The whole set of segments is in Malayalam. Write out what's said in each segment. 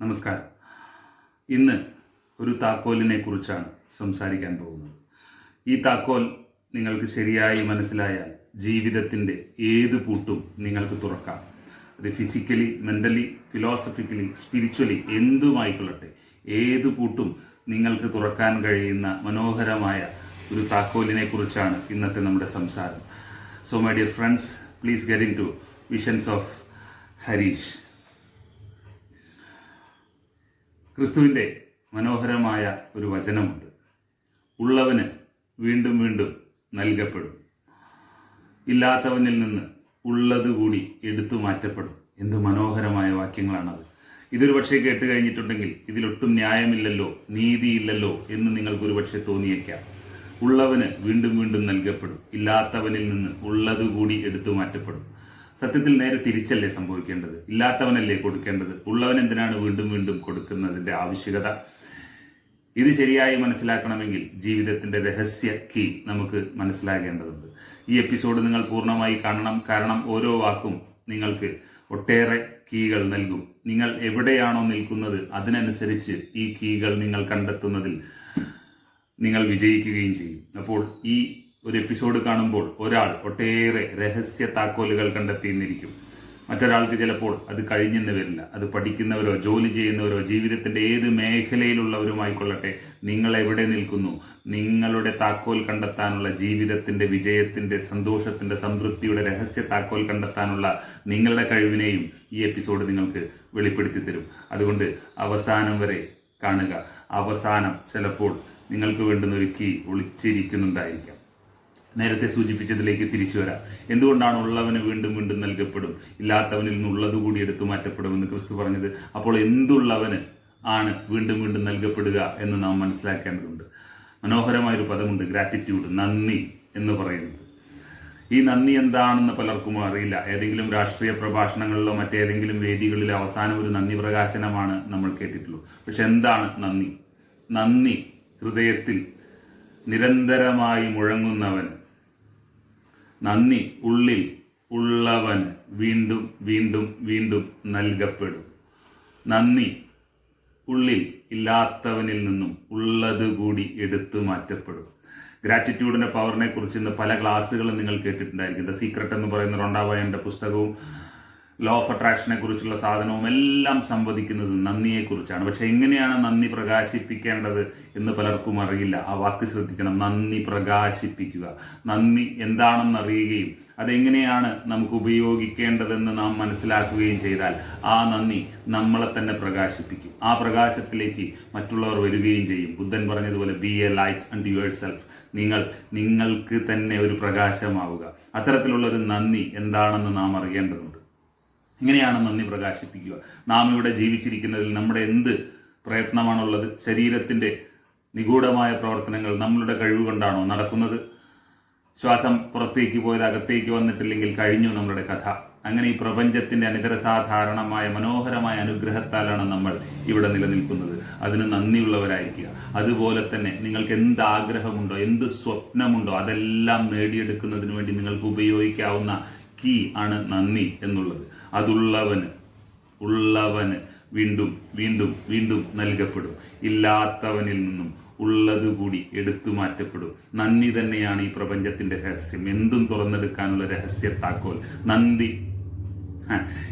നമസ്കാരം. ഇന്ന് ഒരു താക്കോലിനെ കുറിച്ചാണ് സംസാരിക്കാൻ പോകുന്നത്. ഈ താക്കോൽ നിങ്ങൾക്ക് ശരിയായി മനസ്സിലായാൽ ജീവിതത്തിന്റെ ഏത് പൂട്ടും നിങ്ങൾക്ക് തുറക്കാം. അത് ഫിസിക്കലി മെന്റലി ഫിലോസഫിക്കലി സ്പിരിച്വലി എന്തുമായിക്കൊള്ളട്ടെ ഏത് പൂട്ടും നിങ്ങൾക്ക് തുറക്കാൻ കഴിയുന്ന മനോഹരമായ ഒരു താക്കോലിനെ കുറിച്ചാണ് ഇന്നത്തെ നമ്മുടെ സംസാരം. So my dear friends please get in to visions of Harish ക്രിസ്തുവിന്റെ മനോഹരമായ ഒരു വചനമുണ്ട്. ഉള്ളവന് വീണ്ടും വീണ്ടും നൽകപ്പെടും. ഇല്ലാത്തവനിൽ നിന്ന് ഉള്ളത് കൂടി എടുത്തു മാറ്റപ്പെടും. എന്ത് മനോഹരമായ വാക്യങ്ങളാണത്. ഇതൊരു പക്ഷേ കേട്ട് കഴിഞ്ഞിട്ടുണ്ടെങ്കിൽ ഇതിലൊട്ടും ന്യായമില്ലല്ലോ നീതിയില്ലല്ലോ എന്ന് നിങ്ങൾക്കൊരു പക്ഷേ തോന്നിയേക്കാം. ഉള്ളവന് വീണ്ടും വീണ്ടും നൽകപ്പെടും. ഇല്ലാത്തവനിൽ നിന്ന് ഉള്ളത് കൂടി എടുത്തു മാറ്റപ്പെടും. സത്യത്തിൽ നേരെ തിരിച്ചല്ലേ സംഭവിക്കേണ്ടത്? ഇല്ലാത്തവനല്ലേ കൊടുക്കേണ്ടത്? ഉള്ളവൻ എന്തിനാണ് വീണ്ടും വീണ്ടും കൊടുക്കുന്നതിന്റെ ആവശ്യകത? ഇത് ശരിയായി മനസ്സിലാക്കണമെങ്കിൽ ജീവിതത്തിന്റെ രഹസ്യ കീ നമുക്ക് മനസ്സിലാകേണ്ടതുണ്ട്. ഈ എപ്പിസോഡ് നിങ്ങൾ പൂർണമായി കാണണം. കാരണം ഓരോ വാക്കും നിങ്ങൾക്ക് ഒട്ടേറെ കീകൾ നൽകും. നിങ്ങൾ എവിടെയാണോ നിൽക്കുന്നത് അതിനനുസരിച്ച് ഈ കീകൾ നിങ്ങൾ കണ്ടെത്തുന്നതിൽ നിങ്ങൾ വിജയിക്കുകയും ചെയ്യും. അപ്പോൾ ഈ ഒരു എപ്പിസോഡ് കാണുമ്പോൾ ഒരാൾ ഒട്ടേറെ രഹസ്യ താക്കോലുകൾ കണ്ടെത്തിയെന്നിരിക്കും. മറ്റൊരാൾക്ക് ചിലപ്പോൾ അത് കഴിഞ്ഞെന്ന് വരില്ല. അത് പഠിക്കുന്നവരോ ജോലി ചെയ്യുന്നവരോ ജീവിതത്തിന്റെ ഏത് മേഖലയിലുള്ളവരുമായിക്കൊള്ളട്ടെ നിങ്ങൾ എവിടെ നിൽക്കുന്നു? നിങ്ങളുടെ താക്കോൽ കണ്ടെത്താനുള്ള ജീവിതത്തിന്റെ വിജയത്തിന്റെ സന്തോഷത്തിന്റെ സംതൃപ്തിയുടെ രഹസ്യ താക്കോൽ കണ്ടെത്താനുള്ള നിങ്ങളുടെ കഴിവിനെയും ഈ എപ്പിസോഡ് നിങ്ങൾക്ക് വെളിപ്പെടുത്തി തരും. അതുകൊണ്ട് അവസാനം വരെ കാണുക. അവസാനം ചിലപ്പോൾ നിങ്ങൾക്ക് വേണ്ടുന്ന ഒരു കീ ഒളിച്ചിരിക്കുന്നുണ്ടായിരിക്കാം. നേരത്തെ സൂചിപ്പിച്ചതിലേക്ക് തിരിച്ചു വരാം. എന്തുകൊണ്ടാണ് ഉള്ളവന് വീണ്ടും വീണ്ടും നൽകപ്പെടും? ഇല്ലാത്തവനിൽ നിന്നുള്ളത് കൂടി എടുത്തു മാറ്റപ്പെടുമെന്ന് ക്രിസ്തു പറഞ്ഞത്. അപ്പോൾ എന്തുള്ളവന് ആണ് വീണ്ടും വീണ്ടും നൽകപ്പെടുക എന്ന് നാം മനസ്സിലാക്കേണ്ടതുണ്ട്. മനോഹരമായൊരു പദമുണ്ട് ഗ്രാറ്റിറ്റ്യൂഡ് നന്ദി എന്ന് പറയുന്നത്. ഈ നന്ദി എന്താണെന്ന് പലർക്കും അറിയില്ല. ഏതെങ്കിലും രാഷ്ട്രീയ പ്രഭാഷണങ്ങളിലോ മറ്റേതെങ്കിലും വേദികളിലോ അവസാനം ഒരു നന്ദി പ്രകാശനമാണ് നമ്മൾ കേട്ടിട്ടുള്ളൂ. പക്ഷെ എന്താണ് നന്ദി? നന്ദി ഹൃദയത്തിൽ നിരന്തരമായി മുഴങ്ങുന്നവൻ നന്ദി. ഉള്ളിൽ ഉള്ളവന് വീണ്ടും വീണ്ടും വീണ്ടും നൽകപ്പെടും. നന്ദി. ഉള്ളിൽ ഇല്ലാത്തവനിൽ നിന്നും ഉള്ളത് കൂടി എടുത്തു മാറ്റപ്പെടും. ഗ്രാറ്റിറ്റ്യൂഡിന്റെ പവറിനെ കുറിച്ച് ഇന്ന് പല ക്ലാസ്സുകളും നിങ്ങൾ കേട്ടിട്ടുണ്ടായിരിക്കും. ദ സീക്രട്ട് എന്ന് പറയുന്ന റൊണ്ടാബോയന്റെ പുസ്തകവും ലോ ഓഫ് അട്രാക്ഷനെ കുറിച്ചുള്ള സാധനവും എല്ലാം സംവദിക്കുന്നത് നന്ദിയെക്കുറിച്ചാണ്. പക്ഷെ എങ്ങനെയാണ് നന്ദി പ്രകാശിപ്പിക്കേണ്ടത് എന്ന് പലർക്കും അറിയില്ല. ആ വാക്ക് ശ്രദ്ധിക്കണം. നന്ദി പ്രകാശിപ്പിക്കുക. നന്ദി എന്താണെന്ന് അറിയുകയും അതെങ്ങനെയാണ് നമുക്ക് ഉപയോഗിക്കേണ്ടതെന്ന് നാം മനസ്സിലാക്കുകയും ചെയ്താൽ ആ നന്ദി നമ്മളെ തന്നെ പ്രകാശിപ്പിക്കും. ആ പ്രകാശത്തിലേക്ക് മറ്റുള്ളവർ വരികയും ചെയ്യും. ബുദ്ധൻ പറഞ്ഞതുപോലെ be a light and yourself നിങ്ങൾ നിങ്ങൾക്ക് തന്നെ ഒരു പ്രകാശമാവുക. അത്തരത്തിലുള്ള ഒരു നന്ദി എന്താണെന്ന് നാം അറിയേണ്ടതുണ്ട്. എങ്ങനെയാണ് നന്ദി പ്രകാശിപ്പിക്കുക. നാം ഇവിടെ ജീവിച്ചിരിക്കുന്നതിൽ നമ്മുടെ എന്ത് പ്രയത്നമാണുള്ളത്? ശരീരത്തിന്റെ നിഗൂഢമായ പ്രവർത്തനങ്ങൾ നമ്മളുടെ കഴിവ് കൊണ്ടാണോ നടക്കുന്നത്? ശ്വാസം പുറത്തേക്ക് പോയത് അകത്തേക്ക് വന്നിട്ടില്ലെങ്കിൽ കഴിഞ്ഞു നമ്മുടെ കഥ. അങ്ങനെ ഈ പ്രപഞ്ചത്തിന്റെ അനിതരസാധാരണമായ മനോഹരമായ അനുഗ്രഹത്താലാണ് നമ്മൾ ഇവിടെ നിലനിൽക്കുന്നത്. അതിന് നന്ദിയുള്ളവരായിരിക്കുക. അതുപോലെ തന്നെ നിങ്ങൾക്ക് എന്ത് ആഗ്രഹമുണ്ടോ എന്ത് സ്വപ്നമുണ്ടോ അതെല്ലാം നേടിയെടുക്കുന്നതിന് വേണ്ടി നിങ്ങൾക്ക് ഉപയോഗിക്കാവുന്ന കീ ആണ് നന്ദി എന്നുള്ളത്. അതുള്ളവന് ഉള്ളവന് വീണ്ടും വീണ്ടും വീണ്ടും നൽകപ്പെടും. ഇല്ലാത്തവനിൽ നിന്നും ഉള്ളത് കൂടി എടുത്തു മാറ്റപ്പെടും. നന്ദി തന്നെയാണ് ഈ പ്രപഞ്ചത്തിന്റെ രഹസ്യം. എന്തും തുറന്നെടുക്കാനുള്ള രഹസ്യ താക്കോൽ. നന്ദി.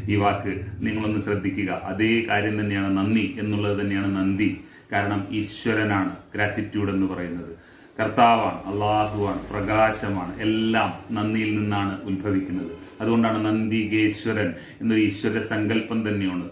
ഈ വാക്ക് നിങ്ങളൊന്ന് ശ്രദ്ധിക്കുക. അതേ കാര്യം തന്നെയാണ് നന്ദി എന്നുള്ളത് തന്നെയാണ് നന്ദി. കാരണം ഈശ്വരനാണ് ഗ്രാറ്റിറ്റ്യൂഡ് എന്ന് പറയുന്നത്. കർത്താവാണ് അള്ളാഹുവാണ് പ്രകാശമാണ് എല്ലാം നന്ദിയിൽ നിന്നാണ് ഉത്ഭവിക്കുന്നത്. അതുകൊണ്ടാണ് നന്ദികേശ്വരൻ എന്നൊരു ഈശ്വര സങ്കല്പം തന്നെയാണ്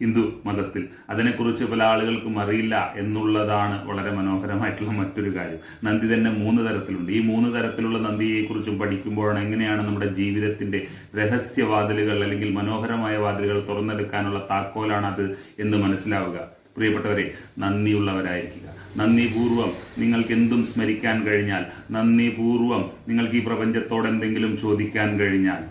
ഹിന്ദു മതത്തിൽ. അതിനെക്കുറിച്ച് പല ആളുകൾക്കും അറിയില്ല എന്നുള്ളതാണ് വളരെ മനോഹരമായിട്ടുള്ള മറ്റൊരു കാര്യം. നന്ദി തന്നെ മൂന്ന് തരത്തിലുണ്ട്. ഈ മൂന്ന് തരത്തിലുള്ള നന്ദിയെക്കുറിച്ചും പഠിക്കുമ്പോഴാണ് എങ്ങനെയാണ് നമ്മുടെ ജീവിതത്തിന്റെ രഹസ്യവാതിലുകൾ അല്ലെങ്കിൽ മനോഹരമായ വാതിലുകൾ തുറന്നെടുക്കാനുള്ള താക്കോലാണ് അത് എന്ന് മനസ്സിലാവുക. പ്രിയപ്പെട്ടവരെ നന്ദിയുള്ളവരായിരിക്കുക. നന്ദിപൂർവം നിങ്ങൾക്ക് എന്തും സ്മരിക്കാൻ കഴിഞ്ഞാൽ നന്ദിപൂർവം നിങ്ങൾക്ക് ഈ പ്രപഞ്ചത്തോട് എന്തെങ്കിലും ചോദിക്കാൻ കഴിഞ്ഞാൽ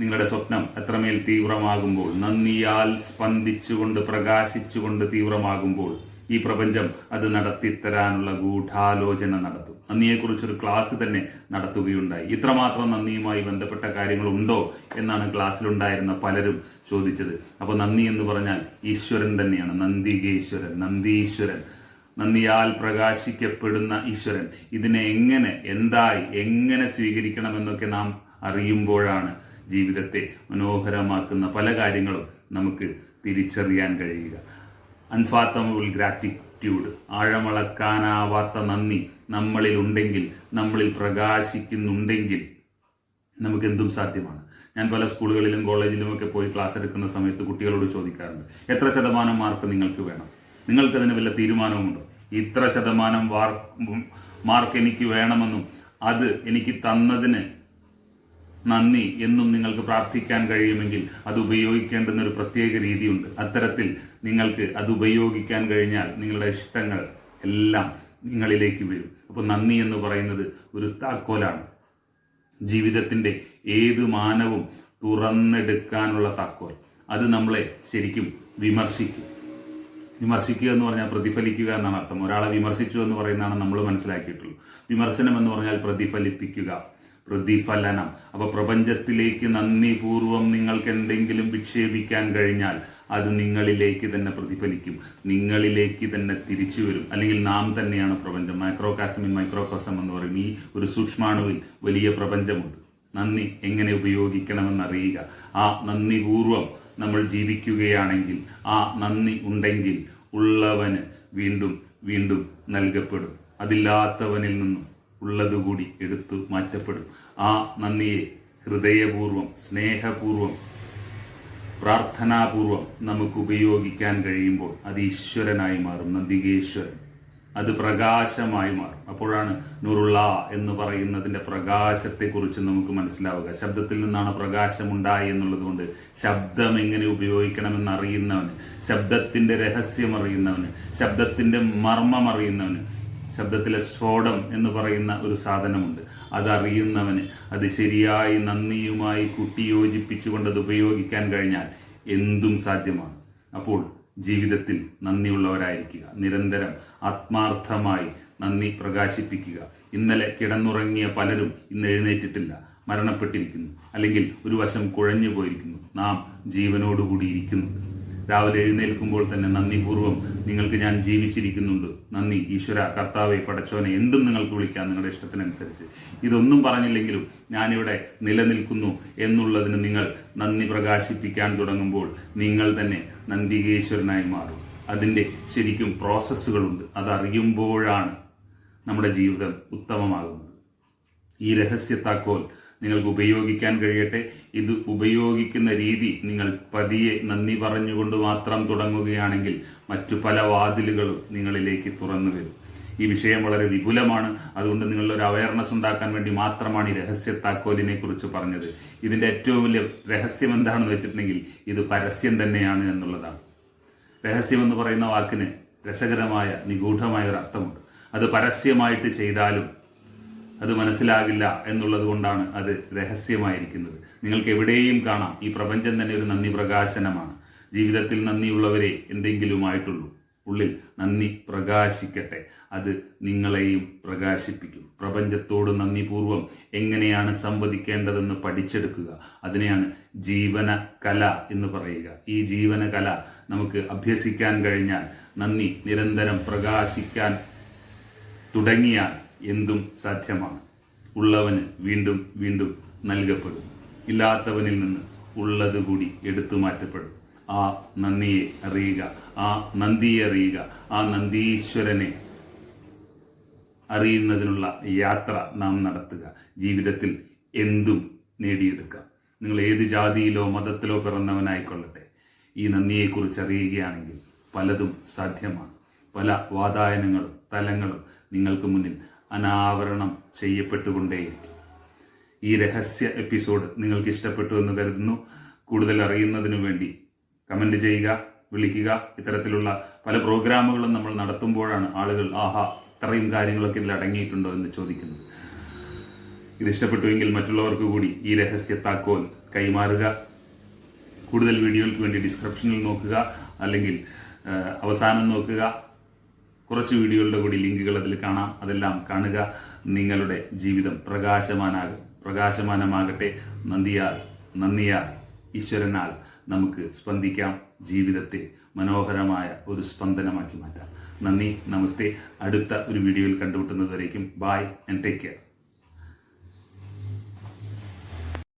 നിങ്ങളുടെ സ്വപ്നം എത്രമേൽ തീവ്രമാകുമ്പോൾ നന്ദിയാൽ സ്പന്ദിച്ചുകൊണ്ട് പ്രകാശിച്ചുകൊണ്ട് തീവ്രമാകുമ്പോൾ ഈ പ്രപഞ്ചം അത് നടത്തിത്തരാനുള്ള ഗൂഢാലോചന നടത്തും. നന്ദിയെക്കുറിച്ചൊരു ക്ലാസ് തന്നെ നടത്തുകയുണ്ടായി. ഇത്രമാത്രം നന്ദിയുമായി ബന്ധപ്പെട്ട കാര്യങ്ങളുണ്ടോ എന്നാണ് ക്ലാസ്സിലുണ്ടായിരുന്ന പലരും ചോദിച്ചത്. അപ്പോൾ നന്ദി എന്ന് പറഞ്ഞാൽ ഈശ്വരൻ തന്നെയാണ്. നന്ദികേശ്വരൻ നന്ദീശ്വരൻ. നന്ദിയാൽ പ്രകാശിക്കപ്പെടുന്ന ഈശ്വരൻ. ഇതിനെ എങ്ങനെ എന്തായി എങ്ങനെ സ്വീകരിക്കണമെന്നൊക്കെ നാം അറിയുമ്പോഴാണ് ജീവിതത്തെ മനോഹരമാക്കുന്ന പല കാര്യങ്ങളും നമുക്ക് തിരിച്ചറിയാൻ കഴിയുക. അൺഫാത്തമബിൾ ഗ്രാറ്റിറ്റ്യൂഡ്. ആഴമളക്കാനാവാത്ത നന്ദി നമ്മളിൽ ഉണ്ടെങ്കിൽ നമ്മളിൽ പ്രകാശിക്കുന്നുണ്ടെങ്കിൽ നമുക്ക് എന്തും സാധ്യമാണ്. ഞാൻ പല സ്കൂളുകളിലും കോളേജിലും ഒക്കെ പോയി ക്ലാസ് എടുക്കുന്ന സമയത്ത് കുട്ടികളോട് ചോദിക്കാറുണ്ട് എത്ര ശതമാനം മാർക്ക് നിങ്ങൾക്ക് വേണം? നിങ്ങൾക്കതിന് വല്ല തീരുമാനവുമുണ്ടോ? ഇത്ര ശതമാനം മാർക്ക് എനിക്ക് വേണമെന്നും അത് എനിക്ക് തന്നതിന് നന്ദി എന്നും നിങ്ങൾക്ക് പ്രാർത്ഥിക്കാൻ കഴിയുമെങ്കിൽ അത് ഉപയോഗിക്കേണ്ടുന്ന ഒരു പ്രത്യേക രീതിയുണ്ട്. അത്തരത്തിൽ നിങ്ങൾക്ക് അത് ഉപയോഗിക്കാൻ കഴിഞ്ഞാൽ നിങ്ങളുടെ ഇഷ്ടങ്ങൾ എല്ലാം നിങ്ങളിലേക്ക് വരും. അപ്പോൾ നന്ദി എന്ന് പറയുന്നത് ഒരു താക്കോലാണ്. ജീവിതത്തിന്റെ ഏത് മാനവും തുറന്നെടുക്കാനുള്ള താക്കോൽ. അത് നമ്മളെ ശരിക്കും വിമർശിക്കും. വിമർശിക്കുക എന്ന് പറഞ്ഞാൽ പ്രതിഫലിക്കുക എന്നാണ് അർത്ഥം. ഒരാളെ വിമർശിച്ചു എന്ന് പറയുന്നതാണ് നമ്മൾ മനസ്സിലാക്കിയിട്ടുള്ളൂ വിമർശനം എന്ന് പറഞ്ഞാൽ പ്രതിഫലിപ്പിക്കുക. പ്രതിഫലനം. അപ്പോൾ പ്രപഞ്ചത്തിലേക്ക് നന്ദിപൂർവം നിങ്ങൾക്ക് എന്തെങ്കിലും വിക്ഷേപിക്കാൻ കഴിഞ്ഞാൽ അത് നിങ്ങളിലേക്ക് തന്നെ പ്രതിഫലിക്കും. നിങ്ങളിലേക്ക് തന്നെ തിരിച്ചു വരും. അല്ലെങ്കിൽ നാം തന്നെയാണ് പ്രപഞ്ചം. മൈക്രോകാസമിൻ മൈക്രോകോസം എന്ന് പറയും. ഈ ഒരു സൂക്ഷ്മാണുവിൽ വലിയ പ്രപഞ്ചമുണ്ട്. നന്ദി എങ്ങനെ ഉപയോഗിക്കണമെന്ന് അറിയുക. ആ നന്ദിപൂർവം നമ്മൾ ജീവിക്കുകയാണെങ്കിൽ ആ നന്ദി ഉണ്ടെങ്കിൽ ഉള്ളവന് വീണ്ടും വീണ്ടും നൽകപ്പെടും. അതില്ലാത്തവനിൽ നിന്നും ഉള്ളതുകൂടി എടുത്തു മാറ്റപ്പെടും. ആ നന്ദിയെ ഹൃദയപൂർവം സ്നേഹപൂർവം പ്രാർത്ഥനാപൂർവം നമുക്ക് ഉപയോഗിക്കാൻ കഴിയുമ്പോൾ അത് ഈശ്വരനായി മാറും നന്ദികേശ്വരൻ. അത് പ്രകാശമായി മാറും. അപ്പോഴാണ് നൂറുള്ള എന്ന് പറയുന്നതിന്റെ പ്രകാശത്തെക്കുറിച്ച് നമുക്ക് മനസ്സിലാവുക. ശബ്ദത്തിൽ നിന്നാണ് പ്രകാശം ഉണ്ടായി എന്നുള്ളത് കൊണ്ട് ശബ്ദം എങ്ങനെ ഉപയോഗിക്കണമെന്ന് അറിയുന്നവന് ശബ്ദത്തിന്റെ രഹസ്യം അറിയുന്നവന് ശബ്ദത്തിന്റെ മർമ്മം അറിയുന്നവന് ശബ്ദത്തിലെ സ്ഫോടം എന്ന് പറയുന്ന ഒരു സാധനമുണ്ട്. അതറിയുന്നവന് അത് ശരിയായി നന്ദിയുമായി കുട്ടിയോജിപ്പിച്ചുകൊണ്ട് അത് ഉപയോഗിക്കാൻ കഴിഞ്ഞാൽ എന്തും സാധ്യമാണ്. അപ്പോൾ ജീവിതത്തിൽ നന്ദിയുള്ളവരായിരിക്കുക. നിരന്തരം ആത്മാർത്ഥമായി നന്ദി പ്രകാശിപ്പിക്കുക. ഇന്നലെ കിടന്നുറങ്ങിയ പലരും ഇന്ന് എഴുന്നേറ്റിട്ടില്ല. മരണപ്പെട്ടിരിക്കുന്നു. അല്ലെങ്കിൽ ഒരു വശം കുഴഞ്ഞു പോയിരിക്കുന്നു നാം ജീവനോടുകൂടി ഇരിക്കുന്നുണ്ട് രാവിലെ എഴുന്നേൽക്കുമ്പോൾ തന്നെ നന്ദിപൂർവം നിങ്ങൾക്ക് ഞാൻ ജീവിച്ചിരിക്കുന്നുണ്ട്. നന്ദി. ഈശ്വര കർത്താവെ പടച്ചോനെ എന്തും നിങ്ങൾക്ക് വിളിക്കാം നിങ്ങളുടെ ഇഷ്ടത്തിനനുസരിച്ച്. ഇതൊന്നും പറഞ്ഞില്ലെങ്കിലും ഞാനിവിടെ നിലനിൽക്കുന്നു എന്നുള്ളതിന് നിങ്ങൾ നന്ദി പ്രകാശിപ്പിക്കാൻ തുടങ്ങുമ്പോൾ നിങ്ങൾ തന്നെ നന്ദികേശ്വരനായി മാറും. അതിന്റെ ശരിക്കും പ്രോസസ്സുകളുണ്ട്. അതറിയുമ്പോഴാണ് നമ്മുടെ ജീവിതം ഉത്തമമാകുന്നത്. ഈ രഹസ്യത്താക്കോൽ നിങ്ങൾക്ക് ഉപയോഗിക്കാൻ കഴിയട്ടെ. ഇത് ഉപയോഗിക്കുന്ന രീതി നിങ്ങൾ പതിയെ നന്ദി പറഞ്ഞുകൊണ്ട് മാത്രം തുടങ്ങുകയാണെങ്കിൽ മറ്റു പല വാതിലുകളും നിങ്ങളിലേക്ക് തുറന്നു വരും. ഈ വിഷയം വളരെ വിപുലമാണ്. അതുകൊണ്ട് നിങ്ങളുടെ ഒരു അവയർനെസ് ഉണ്ടാക്കാൻ വേണ്ടി മാത്രമാണ് ഈ രഹസ്യ താക്കോലിനെ കുറിച്ച് പറഞ്ഞത്. ഇതിന്റെ ഏറ്റവും വലിയ രഹസ്യം എന്താണെന്ന് വെച്ചിട്ടുണ്ടെങ്കിൽ ഇത് പരസ്യം തന്നെയാണ് എന്നുള്ളതാണ്. രഹസ്യം എന്ന് പറയുന്ന വാക്കിന് രസകരമായ നിഗൂഢമായ ഒരു അർത്ഥമുണ്ട്. അത് പരസ്യമായിട്ട് ചെയ്താലും അത് മനസ്സിലാകില്ല എന്നുള്ളത് കൊണ്ടാണ് അത് രഹസ്യമായിരിക്കുന്നത്. നിങ്ങൾക്ക് എവിടെയും കാണാം ഈ പ്രപഞ്ചം തന്നെ ഒരു നന്ദി പ്രകാശനമാണ്. ജീവിതത്തിൽ നന്ദിയുള്ളവരെ എന്തെങ്കിലുമായിട്ടുള്ളൂ. ഉള്ളിൽ നന്ദി പ്രകാശിക്കട്ടെ. അത് നിങ്ങളെയും പ്രകാശിപ്പിക്കും. പ്രപഞ്ചത്തോട് നന്ദിപൂർവം എങ്ങനെയാണ് സംവദിക്കേണ്ടതെന്ന് പഠിച്ചെടുക്കുക. അതിനെയാണ് ജീവന കല എന്ന് പറയുക. ഈ ജീവന കല നമുക്ക് അഭ്യസിക്കാൻ കഴിഞ്ഞാൽ നന്ദി നിരന്തരം പ്രകാശിക്കാൻ തുടങ്ങിയാൽ എന്തും സാധ്യമാണ്. ഉള്ളവന് വീണ്ടും വീണ്ടും നൽകപ്പെടും. ഇല്ലാത്തവനിൽ നിന്ന് ഉള്ളത് കൂടി എടുത്തു മാറ്റപ്പെടും. ആ നന്ദിയെ അറിയുക ആ നന്ദിയെ അറിയുക ആ നന്ദീശ്വരനെ അറിയുന്നതിനുള്ള യാത്ര നാം നടത്തുക. ജീവിതത്തിൽ എന്തും നേടിയെടുക്കാം. നിങ്ങൾ ഏത് ജാതിയിലോ മതത്തിലോ പിറന്നവനായിക്കൊള്ളട്ടെ. ഈ നന്ദിയെക്കുറിച്ച് അറിയുകയാണെങ്കിൽ പലതും സാധ്യമാണ്. പല വാതായനങ്ങളും തലങ്ങളും നിങ്ങൾക്ക് മുന്നിൽ അനാവരണം ചെയ്യപ്പെട്ടുകൊണ്ടേയിരിക്കും. ഈ രഹസ്യ എപ്പിസോഡ് നിങ്ങൾക്ക് ഇഷ്ടപ്പെട്ടു എന്ന് കരുതുന്നു. കൂടുതൽ അറിയുന്നതിനു വേണ്ടി കമന്റ് ചെയ്യുക വിളിക്കുക. ഇത്തരത്തിലുള്ള പല പ്രോഗ്രാമുകളും നമ്മൾ നടത്തുമ്പോഴാണ് ആളുകൾ ആഹാ ഇത്രയും കാര്യങ്ങളൊക്കെ ഇതിൽ അടങ്ങിയിട്ടുണ്ടോ? എന്ന് ചോദിക്കുന്നത്. ഇത് ഇഷ്ടപ്പെട്ടുവെങ്കിൽ മറ്റുള്ളവർക്ക് കൂടി ഈ രഹസ്യ താക്കോൽ കൈമാറുക. കൂടുതൽ വീഡിയോകൾക്ക് വേണ്ടി ഡിസ്ക്രിപ്ഷനിൽ നോക്കുക. അല്ലെങ്കിൽ അവസാനം നോക്കുക. കുറച്ച് വീഡിയോകളുടെ കൂടി ലിങ്കുകൾ അതിൽ കാണാം. അതെല്ലാം കാണുക. നിങ്ങളുടെ ജീവിതം പ്രകാശമാനാകും പ്രകാശമാനമാകട്ടെ. നന്ദിയാൽ നന്ദിയാൽ ഈശ്വരനാൽ നമുക്ക് സ്പന്ദിക്കാം. ജീവിതത്തെ മനോഹരമായ ഒരു സ്പന്ദനമാക്കി മാറ്റാം. നന്ദി നമസ്തേ. അടുത്ത ഒരു വീഡിയോയിൽ കണ്ടുമുട്ടുന്നതുവരേക്കും. Bye and take care